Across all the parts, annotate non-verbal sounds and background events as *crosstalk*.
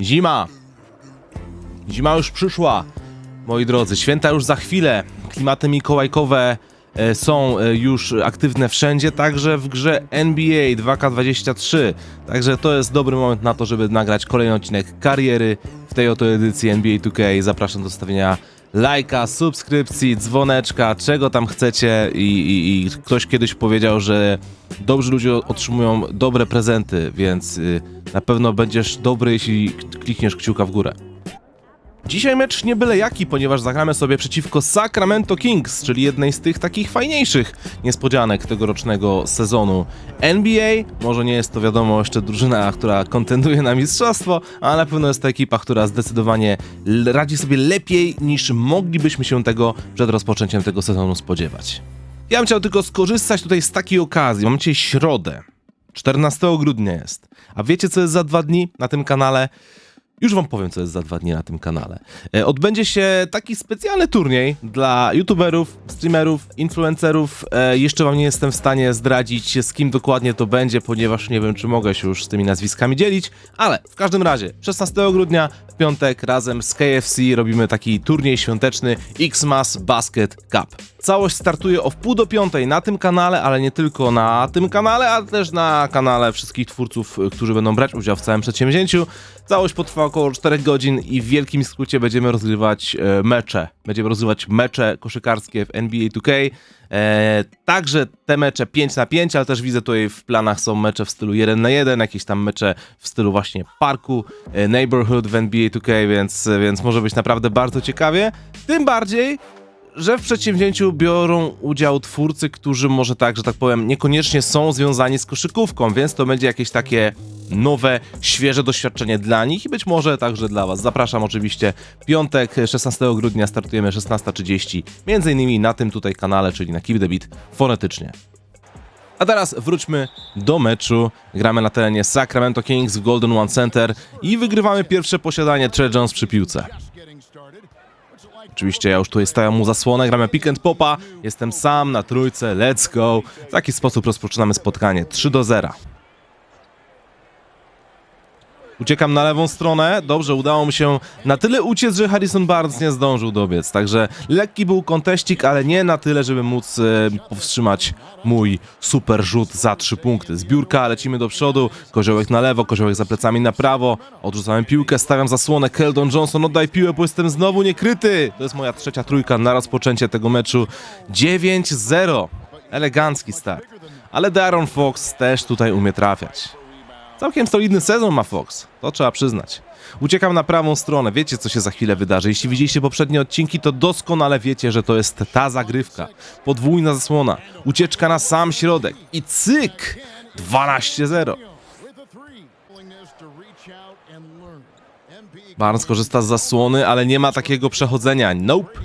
Zima. Zima już przyszła, moi drodzy. Święta już za chwilę. Klimaty mikołajkowe e, są e, już aktywne wszędzie, także w grze NBA 2K23. Także to jest dobry moment na to, żeby nagrać kolejny odcinek kariery w tej oto edycji NBA 2K. Zapraszam do stawienia lajka, subskrypcji, dzwoneczka, czego tam chcecie i, i, i ktoś kiedyś powiedział, że dobrzy ludzie otrzymują dobre prezenty, więc y, na pewno będziesz dobry, jeśli klikniesz kciuka w górę. Dzisiaj mecz nie byle jaki, ponieważ zagramy sobie przeciwko Sacramento Kings, czyli jednej z tych takich fajniejszych niespodzianek tegorocznego sezonu NBA. Może nie jest to wiadomo jeszcze drużyna, która kontenduje na mistrzostwo, ale na pewno jest to ekipa, która zdecydowanie radzi sobie lepiej niż moglibyśmy się tego przed rozpoczęciem tego sezonu spodziewać. Ja bym chciał tylko skorzystać tutaj z takiej okazji. Mam dzisiaj środę. 14 grudnia jest. A wiecie, co jest za dwa dni na tym kanale? Już wam powiem, co jest za dwa dni na tym kanale. E, Odbędzie się taki specjalny turniej dla youtuberów, streamerów, influencerów. E, Jeszcze wam nie jestem w stanie zdradzić, z kim dokładnie to będzie, ponieważ nie wiem, czy mogę się już z tymi nazwiskami dzielić, ale w każdym razie 16 grudnia w piątek razem z KFC robimy taki turniej świąteczny Xmas Basket Cup. Całość startuje o wpół do piątej na tym kanale, ale nie tylko na tym kanale, ale też na kanale wszystkich twórców, y, którzy będą brać udział w całym przedsięwzięciu. Całość potrwa około 4 godzin i w wielkim skrócie będziemy rozgrywać e, mecze. Będziemy rozgrywać mecze koszykarskie w NBA 2K. E, także te mecze 5 na 5, ale też widzę tutaj w planach są mecze w stylu 1 na 1, jakieś tam mecze w stylu właśnie parku, e, neighborhood w NBA 2K, więc, więc może być naprawdę bardzo ciekawie. Tym bardziej, że w przedsięwzięciu biorą udział twórcy, którzy może tak, że tak powiem, niekoniecznie są związani z koszykówką, więc to będzie jakieś takie nowe, świeże doświadczenie dla nich i być może także dla Was. Zapraszam oczywiście piątek, 16 grudnia startujemy 16.30, między innymi na tym tutaj kanale, czyli na Keep the Beat fonetycznie. A teraz wróćmy do meczu. Gramy na terenie Sacramento Kings w Golden One Center i wygrywamy pierwsze posiadanie Trey Jones przy piłce. Oczywiście ja już tutaj stawiam mu zasłonę, gramy pick and popa, jestem sam na trójce, let's go. W taki sposób rozpoczynamy spotkanie, 3 do 0. Uciekam na lewą stronę, dobrze, udało mi się na tyle uciec, że Harrison Barnes nie zdążył dobiec, także lekki był konteścik, ale nie na tyle, żeby móc e, powstrzymać mój super rzut za 3 punkty. Zbiórka, lecimy do przodu, koziołek na lewo, koziołek za plecami na prawo, odrzucałem piłkę, stawiam zasłonę, Keldon Johnson, oddaj piłę, bo jestem znowu niekryty. To jest moja trzecia trójka na rozpoczęcie tego meczu. 9-0, elegancki start. Ale Darren Fox też tutaj umie trafiać. Całkiem solidny sezon ma Fox, to trzeba przyznać. Uciekam na prawą stronę, wiecie co się za chwilę wydarzy. Jeśli widzieliście poprzednie odcinki, to doskonale wiecie, że to jest ta zagrywka. Podwójna zasłona, ucieczka na sam środek i cyk! 12-0. Barnes korzysta z zasłony, ale nie ma takiego przechodzenia. Nope.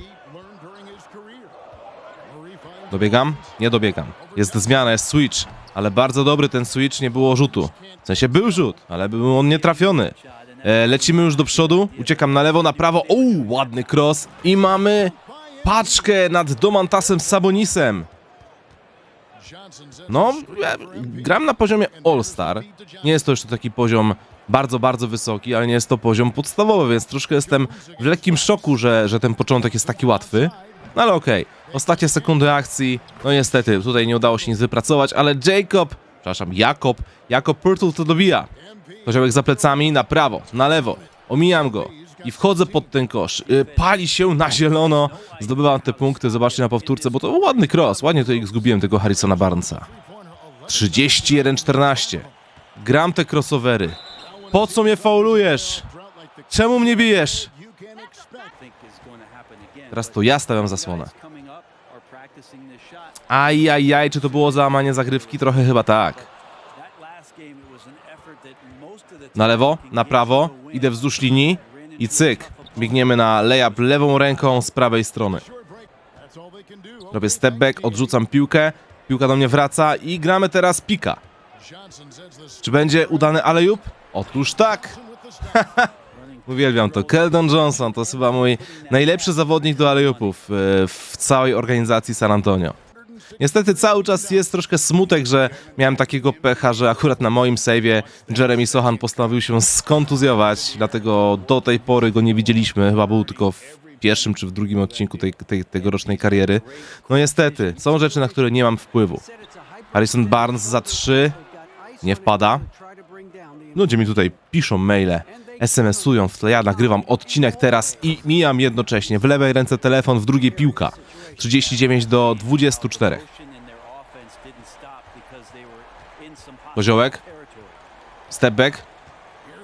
Dobiegam? Nie dobiegam. Jest zmiana, jest switch, ale bardzo dobry ten switch, nie było rzutu. W sensie był rzut, ale był on nietrafiony. E, lecimy już do przodu, uciekam na lewo, na prawo. O, ładny cross. I mamy paczkę nad Domantasem Sabonisem. No, ja gram na poziomie All-Star. Nie jest to jeszcze taki poziom bardzo, bardzo wysoki, ale nie jest to poziom podstawowy, więc troszkę jestem w lekkim szoku, że, że ten początek jest taki łatwy. No ale okej, ostatnie sekundy akcji, no niestety, tutaj nie udało się nic wypracować, ale Jacob, przepraszam, Jakob, Jakob Purtle to dobija. Koziołek za plecami, na prawo, na lewo, omijam go i wchodzę pod ten kosz. Y, Pali się na zielono, zdobywam te punkty, zobaczcie na powtórce, bo to ładny cross, ładnie tutaj zgubiłem tego Harrisona Barnesa. 31-14. Gram te crossovery. Po co mnie faulujesz? Czemu mnie bijesz? Teraz to ja stawiam zasłonę. Ajajaj, czy to było załamanie zagrywki? Trochę chyba tak. Na lewo, na prawo, idę wzdłuż linii i cyk. Biegniemy na layup lewą ręką z prawej strony. Robię step back, odrzucam piłkę, piłka do mnie wraca i gramy teraz pika. Czy będzie udany alley-oop? Otóż tak. *laughs* Uwielbiam to. Keldon Johnson to chyba mój najlepszy zawodnik do alley-oopów e, w całej organizacji San Antonio. Niestety cały czas jest troszkę smutek, że miałem takiego pecha, że akurat na moim save'ie Jeremy Sohan postanowił się skontuzjować, dlatego do tej pory go nie widzieliśmy, chyba był tylko w pierwszym czy w drugim odcinku tej, tej tegorocznej kariery. No niestety, są rzeczy, na które nie mam wpływu. Harrison Barnes za 3 nie wpada. Ludzie mi tutaj piszą maile, SMS-ują w tle, ja nagrywam odcinek teraz i mijam jednocześnie. W lewej ręce telefon, w drugiej piłka. 39 do 24. Koziołek, step back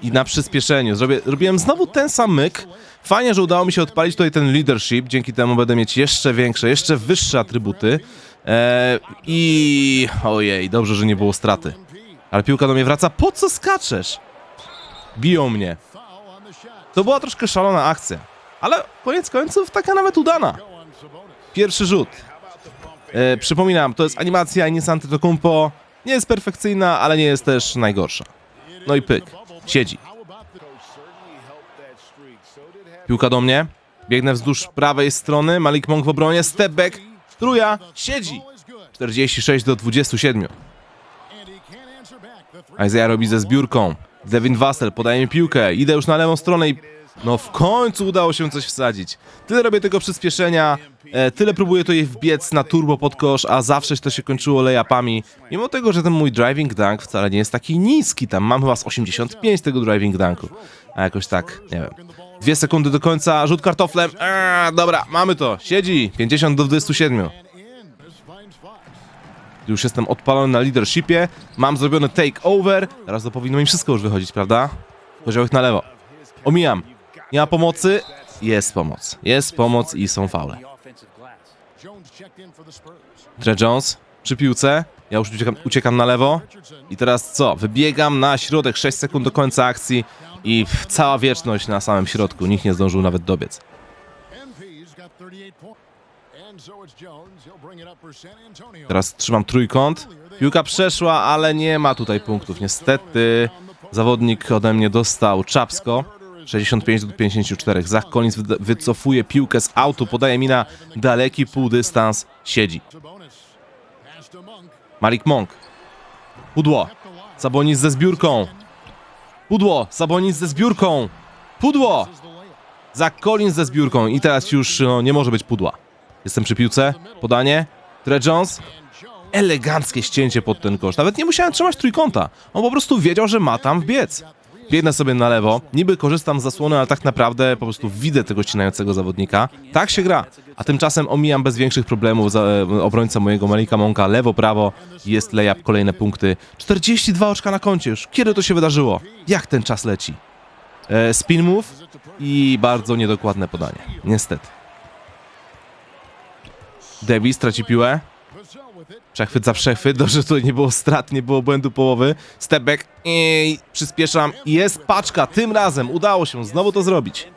i na przyspieszeniu. Zrobię, robiłem znowu ten sam myk. Fajnie, że udało mi się odpalić tutaj ten leadership, dzięki temu będę mieć jeszcze większe, jeszcze wyższe atrybuty. Eee, I ojej, dobrze, że nie było straty. Ale piłka do mnie wraca. Po co skaczesz? Biją mnie. To była troszkę szalona akcja. Ale koniec końców taka nawet udana. Pierwszy rzut. E, przypominam, to jest animacja Ines Antetokounmpo. Nie jest perfekcyjna, ale nie jest też najgorsza. No i pyk. Siedzi. Piłka do mnie. Biegnę wzdłuż prawej strony. Malik Monk w obronie. Step back. Truja. Siedzi. 46 do 27. Isaiah robi ze zbiórką. Devin Vassell podaje mi piłkę. Idę już na lewą stronę i... No w końcu udało się coś wsadzić. Tyle robię tego przyspieszenia, e, tyle próbuję to wbiec na turbo pod kosz, a zawsze to się kończyło layupami. Mimo tego, że ten mój driving dunk wcale nie jest taki niski, tam mam chyba z 85 tego driving dunku. A jakoś tak, nie wiem. Dwie sekundy do końca, rzut kartoflem. Eee, dobra, mamy to. Siedzi. 50 do 27. Już jestem odpalony na leadershipie. Mam zrobiony take over. Teraz to powinno mi wszystko już wychodzić, prawda? Koziołek na lewo. Omijam. Nie ma pomocy. Jest pomoc. Jest pomoc i są faule. Tre Jones przy piłce. Ja już uciekam, uciekam na lewo. I teraz co? Wybiegam na środek 6 sekund do końca akcji i cała wieczność na samym środku. Nikt nie zdążył nawet dobiec. Teraz trzymam trójkąt. Piłka przeszła, ale nie ma tutaj punktów. Niestety zawodnik ode mnie dostał czapsko. 65 do 54. Zach Collins wycofuje piłkę z autu, podaje mi na daleki półdystans. Siedzi. Malik Monk. Pudło. Sabonis ze zbiórką. Pudło. Sabonis ze zbiórką. Pudło. Zach Collins ze zbiórką. I teraz już no, nie może być pudła. Jestem przy piłce. Podanie. Tre Jones. Eleganckie ścięcie pod ten kosz. Nawet nie musiałem trzymać trójkąta. On po prostu wiedział, że ma tam wbiec. Biegnę sobie na lewo, niby korzystam z zasłony, ale tak naprawdę po prostu widzę tego ścinającego zawodnika. Tak się gra. A tymczasem omijam bez większych problemów za, e, obrońca mojego Malika Monka. Lewo, prawo, jest layup, kolejne punkty. 42 oczka na koncie już. Kiedy to się wydarzyło? Jak ten czas leci? E, spin move i bardzo niedokładne podanie. Niestety. Davis traci piłę. Przechwyt za przechwyt, *laughs* dobrze tutaj nie było strat, nie było błędu połowy. Step back i przyspieszam. Jest paczka, tym razem udało się znowu to zrobić.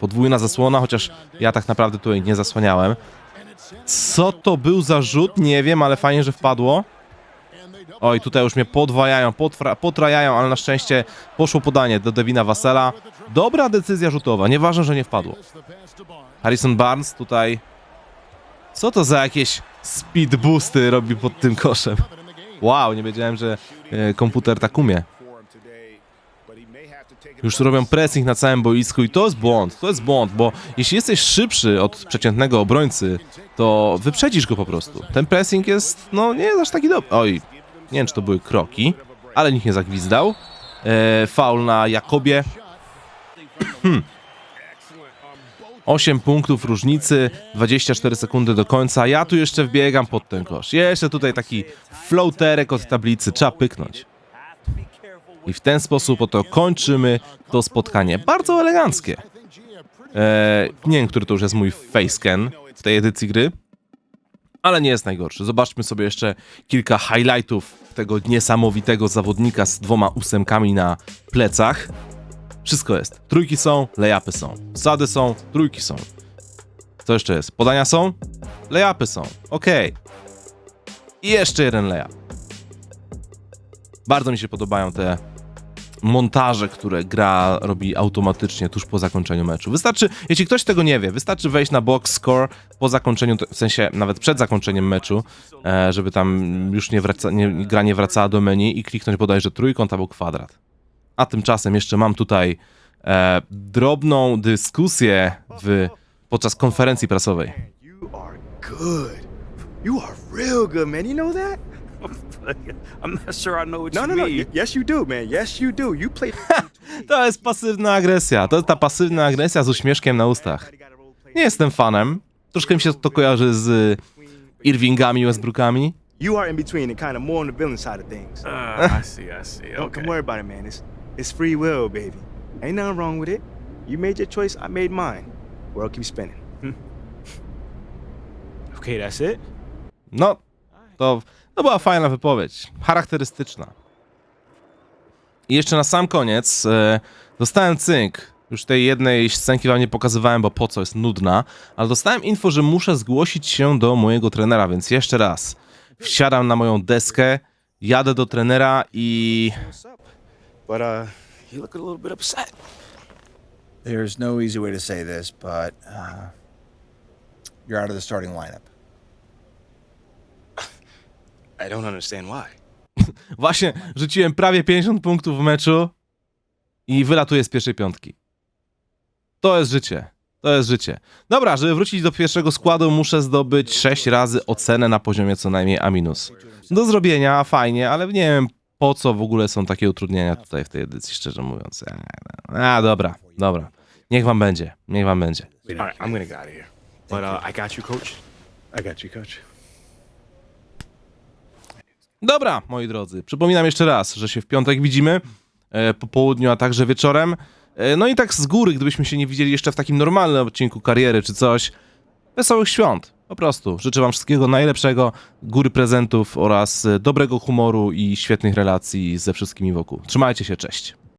Podwójna zasłona, chociaż ja tak naprawdę tutaj nie zasłaniałem. Co to był za rzut? Nie wiem, ale fajnie, że wpadło. Oj, tutaj już mnie podwajają, potra- potrajają, ale na szczęście poszło podanie do Devina Vassela. Dobra decyzja rzutowa, nieważne, że nie wpadło. Harrison Barnes tutaj. Co to za jakieś speed boosty robi pod tym koszem? Wow, nie wiedziałem, że e, komputer tak umie. Już robią pressing na całym boisku i to jest błąd, to jest błąd, bo jeśli jesteś szybszy od przeciętnego obrońcy, to wyprzedzisz go po prostu. Ten pressing jest, no nie jest aż taki dobry. Oj, nie wiem czy to były kroki, ale nikt nie zagwizdał. E, faul na Jakobie. 8 punktów różnicy, 24 sekundy do końca. Ja tu jeszcze wbiegam pod ten kosz. Jeszcze tutaj taki floaterek od tablicy, trzeba pyknąć. I w ten sposób oto kończymy to spotkanie. Bardzo eleganckie. Eee, nie wiem, który to już jest mój facecam w tej edycji gry, ale nie jest najgorszy. Zobaczmy sobie jeszcze kilka highlightów tego niesamowitego zawodnika z dwoma ósemkami na plecach. Wszystko jest. Trójki są, layupy są. Wsady są, trójki są. Co jeszcze jest? Podania są? Layupy są. Okej. I jeszcze jeden layup. Bardzo mi się podobają te montaże, które gra robi automatycznie tuż po zakończeniu meczu. Wystarczy, jeśli ktoś tego nie wie, wystarczy wejść na box score po zakończeniu, w sensie nawet przed zakończeniem meczu, e, żeby tam już nie wraca, nie, gra nie wracała do menu i kliknąć bodajże trójkąt albo kwadrat. A tymczasem jeszcze mam tutaj e, drobną dyskusję w, podczas konferencji prasowej. You are good. You are real good, man. You know that? I'm not sure I know what No, you no, no. mean. Y- Yes, you do, man. Yes, you do. You played. *laughs* To jest pasywna agresja. To jest ta pasywna agresja z uśmieszkiem na ustach. Nie jestem fanem. Troszkę mi się to kojarzy z Irvingami, Westbrookami. You are in between and kind of more on the villain side of things. Uh, I *laughs* see, I see. Don't, Okay. don't worry about it, man. It's it's free will, baby. Ain't nothing wrong with it. You made your choice. I made mine. World keeps spinning. *laughs* Okay, that's it. No, to, to była fajna wypowiedź. Charakterystyczna. I jeszcze na sam koniec e, dostałem cynk. Już tej jednej scenki wam nie pokazywałem, bo po co jest nudna, ale dostałem info, że muszę zgłosić się do mojego trenera, więc jeszcze raz. Wsiadam na moją deskę, jadę do trenera i? But uh, you look a little bit upset. There's no easy way to say this, but uh, you're out of the starting lineup. I don't understand why. *laughs* Właśnie rzuciłem prawie 50 punktów w meczu i wylatuję z pierwszej piątki. To jest życie. To jest życie. Dobra, żeby wrócić do pierwszego składu, muszę zdobyć 6 razy ocenę na poziomie co najmniej A-. Do zrobienia, fajnie, ale nie wiem po co w ogóle są takie utrudnienia tutaj w tej edycji, szczerze mówiąc. A, a dobra, dobra. Niech wam będzie, niech wam będzie. All right, I'm gonna get out of here. But uh, I got you, coach. I got you, coach. Dobra, moi drodzy, przypominam jeszcze raz, że się w piątek widzimy, e, po południu, a także wieczorem. E, no i tak z góry, gdybyśmy się nie widzieli jeszcze w takim normalnym odcinku kariery czy coś, wesołych świąt. Po prostu. Życzę wam wszystkiego najlepszego, góry prezentów oraz e, dobrego humoru i świetnych relacji ze wszystkimi wokół. Trzymajcie się, cześć.